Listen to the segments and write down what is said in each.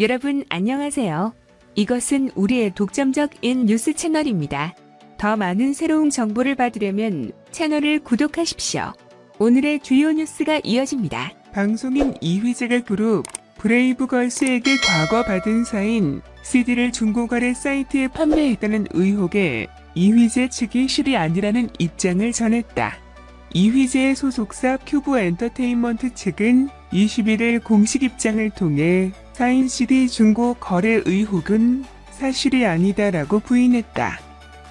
여러분 안녕하세요. 이것은 우리의 독점적 인 뉴스 채널입니다. 더 많은 새로운 정보를 받으려면 채널을 구독하십시오. 오늘의 주요 뉴스가 이어집니다. 방송인 이휘재가 그룹 브레이브걸스에게 과거 받은 사인 CD를 중고거래 사이트에 판매했다는 의혹에 이휘재 측이 실이 아니라는 입장을 전했다. 이휘재의 소속사 큐브 엔터테인먼트 측은 21일 공식 입장을 통해 사인 CD 중고 거래 의혹은 사실이 아니다라고 부인했다.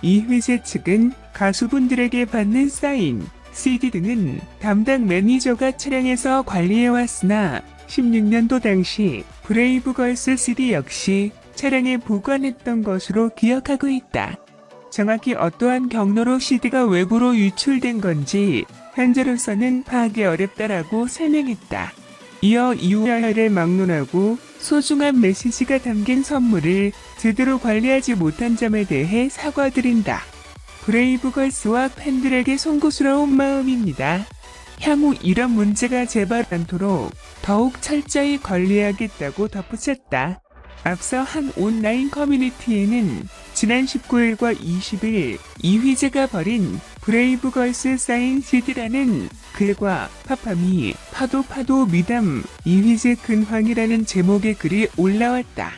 이휘재 측은 가수분들에게 받는 사인, CD 등은 담당 매니저가 차량에서 관리해왔으나 16년도 당시 브레이브걸스 CD 역시 차량에 보관했던 것으로 기억하고 있다. 정확히 어떠한 경로로 CD가 외부로 유출된 건지 현재로서는 파악이 어렵다라고 설명했다. 이어 이후야를 막론하고 소중한 메시지가 담긴 선물을 제대로 관리하지 못한 점에 대해 사과드린다. 브레이브걸스와 팬들에게 송구스러운 마음입니다. 향후 이런 문제가 재발 않도록 더욱 철저히 관리하겠다고 덧붙였다. 앞서 한 온라인 커뮤니티에는 지난 19일과 20일 이휘재가 벌인 브레이브걸스 사인 CD라는 글과 파파미 파도 파도 미담 이휘재 근황이라는 제목의 글이 올라왔다.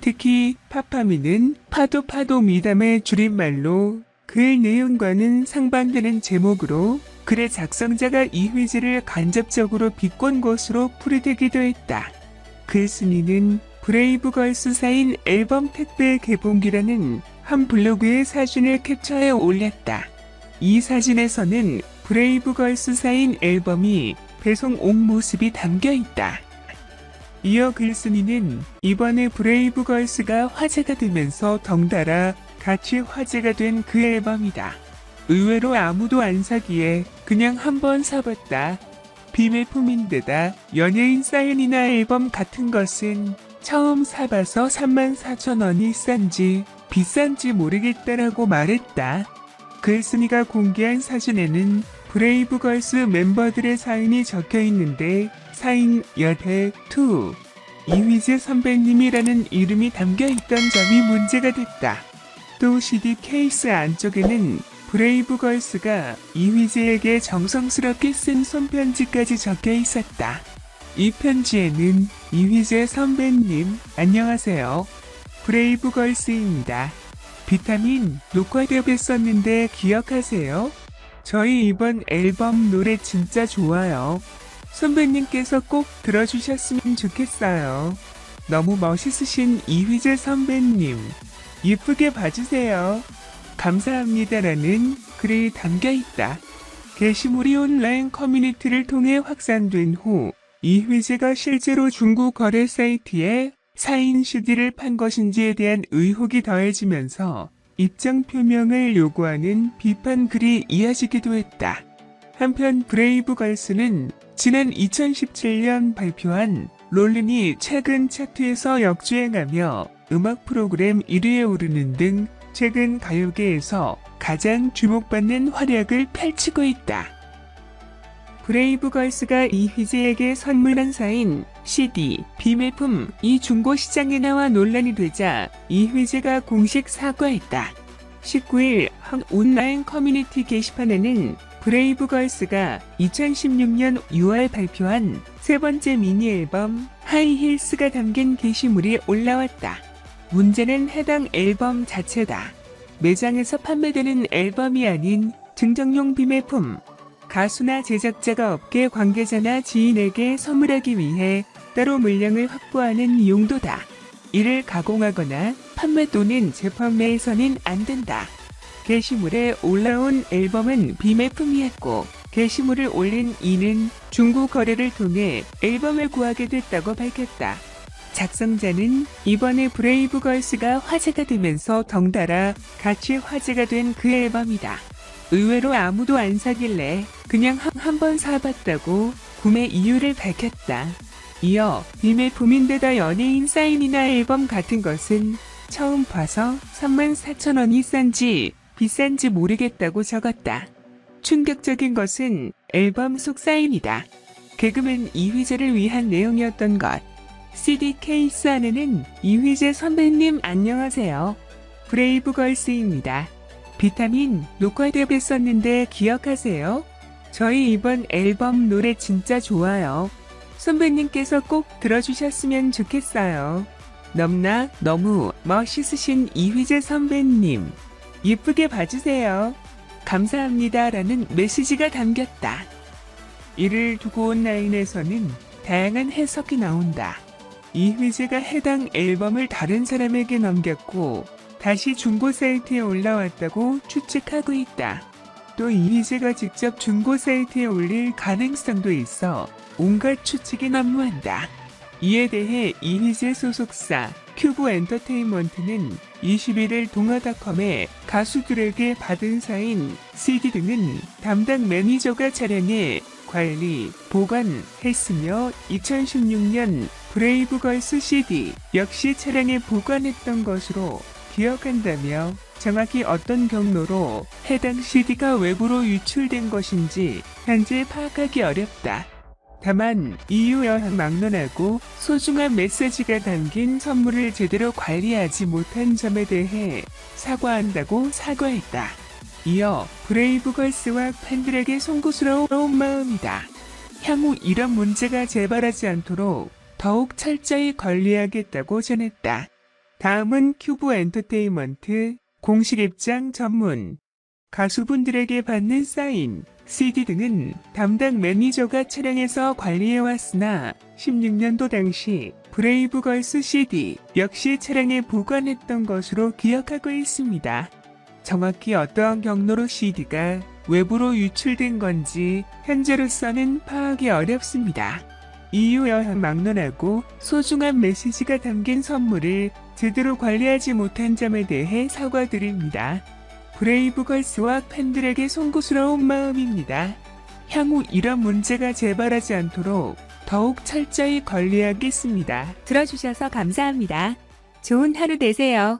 특히 파파미는 파도 파도 미담의 줄임말로 글 내용과는 상반되는 제목으로 글의 작성자가 이휘재를 간접적으로 비꼰 것으로 풀이되기도 했다. 글 순위는 브레이브걸스 사인 앨범 택배 개봉기라는 한 블로그의 사진을 캡처해 올렸다. 이 사진에서는 브레이브걸스 사인 앨범이 배송 온 모습이 담겨 있다. 이어 글쓴이는 이번에 브레이브걸스가 화제가 되면서 덩달아 같이 화제가 된 그 앨범이다. 의외로 아무도 안 사기에 그냥 한번 사봤다. 비매품인데다 연예인 사인이나 앨범 같은 것은 처음 사봐서 34,000원이 싼지 비싼지 모르겠다라고 말했다. 글쓴이가 공개한 사진에는 브레이브걸스 멤버들의 사인이 적혀 있는데 사인 여태 투 이휘재 선배님이라는 이름이 담겨 있던 점이 문제가 됐다. 또 CD 케이스 안쪽에는 브레이브걸스가 이휘재에게 정성스럽게 쓴 손편지까지 적혀 있었다. 이 편지에는 이휘재 선배님 안녕하세요. 브레이브걸스입니다. 비타민 녹화되어 뵀었는데 기억하세요? 저희 이번 앨범 노래 진짜 좋아요. 선배님께서 꼭 들어주셨으면 좋겠어요. 너무 멋있으신 이휘재 선배님. 예쁘게 봐주세요. 감사합니다라는 글이 담겨 있다. 게시물이 온라인 커뮤니티를 통해 확산된 후 이휘재가 실제로 중고 거래 사이트에 사인 CD를 판 것인지에 대한 의혹이 더해지면서 입장 표명을 요구하는 비판 글이 이어지기도 했다. 한편 브레이브 걸스는 지난 2017년 발표한 롤린이 최근 차트에서 역주행하며 음악 프로그램 1위에 오르는 등 최근 가요계에서 가장 주목받는 활약을 펼치고 있다. 브레이브걸스가 이휘재에게 선물한 사인 CD, 비매품 이 중고 시장에 나와 논란이 되자 이휘재가 공식 사과했다. 19일 한 온라인 커뮤니티 게시판에는 브레이브걸스가 2016년 6월 발표한 세 번째 미니 앨범 하이힐스가 담긴 게시물이 올라왔다. 문제는 해당 앨범 자체다. 매장에서 판매되는 앨범이 아닌 증정용 비매품. 가수나 제작자가 업계 관계자나 지인에게 선물하기 위해 따로 물량을 확보하는 용도다. 이를 가공하거나 판매 또는 재판매해서는 안 된다. 게시물에 올라온 앨범은 비매품이었고 게시물을 올린 이는 중고 거래를 통해 앨범을 구하게 됐다고 밝혔다. 작성자는 이번에 브레이브걸스가 화제가 되면서 덩달아 같이 화제가 된 그 앨범이다. 의외로 아무도 안 사길래 그냥 한 번 사봤다고 구매 이유를 밝혔다. 이어 비매품인데다 연예인 사인이나 앨범 같은 것은 처음 봐서 34,000원이 싼지 비싼지 모르겠다고 적었다. 충격적인 것은 앨범 속 사인이다. 개그맨 이휘재를 위한 내용이었던 것. CD 케이스 안에는 이휘재 선배님 안녕하세요. 브레이브걸스입니다. 비타민 녹화되었었는데 기억하세요? 저희 이번 앨범 노래 진짜 좋아요. 선배님께서 꼭 들어주셨으면 좋겠어요. 넘나 너무 멋있으신 이휘재 선배님. 예쁘게 봐주세요. 감사합니다. 라는 메시지가 담겼다. 이를 두고 온 라인에서는 다양한 해석이 나온다. 이휘재가 해당 앨범을 다른 사람에게 넘겼고 다시 중고 사이트에 올라왔다고 추측하고 있다. 또 이휘재가 직접 중고 사이트에 올릴 가능성도 있어 온갖 추측이 난무한다. 이에 대해 이휘재 소속사 큐브 엔터테인먼트는 21일 동아닷컴에 가수들에게 받은 사인, CD 등은 담당 매니저가 차량에 관리, 보관했으며 2016년 브레이브걸스 CD 역시 차량에 보관했던 것으로 기억한다며 정확히 어떤 경로로 해당 CD가 외부로 유출된 것인지 현재 파악하기 어렵다. 다만 EU 여행 막론하고 소중한 메시지가 담긴 선물을 제대로 관리하지 못한 점에 대해 사과한다고 사과했다. 이어 브레이브걸스와 팬들에게 송구스러운 마음이다. 향후 이런 문제가 재발하지 않도록 더욱 철저히 관리하겠다고 전했다. 다음은 큐브 엔터테인먼트 공식 입장 전문 가수분들에게 받는 사인, CD 등은 담당 매니저가 차량에서 관리해왔으나 16년도 당시 브레이브걸스 CD 역시 차량에 보관했던 것으로 기억하고 있습니다. 정확히 어떠한 경로로 CD가 외부로 유출된 건지 현재로서는 파악이 어렵습니다. EU 여행 막론하고 소중한 메시지가 담긴 선물을 제대로 관리하지 못한 점에 대해 사과드립니다. 브레이브걸스와 팬들에게 송구스러운 마음입니다. 향후 이런 문제가 재발하지 않도록 더욱 철저히 관리하겠습니다. 들어주셔서 감사합니다. 좋은 하루 되세요.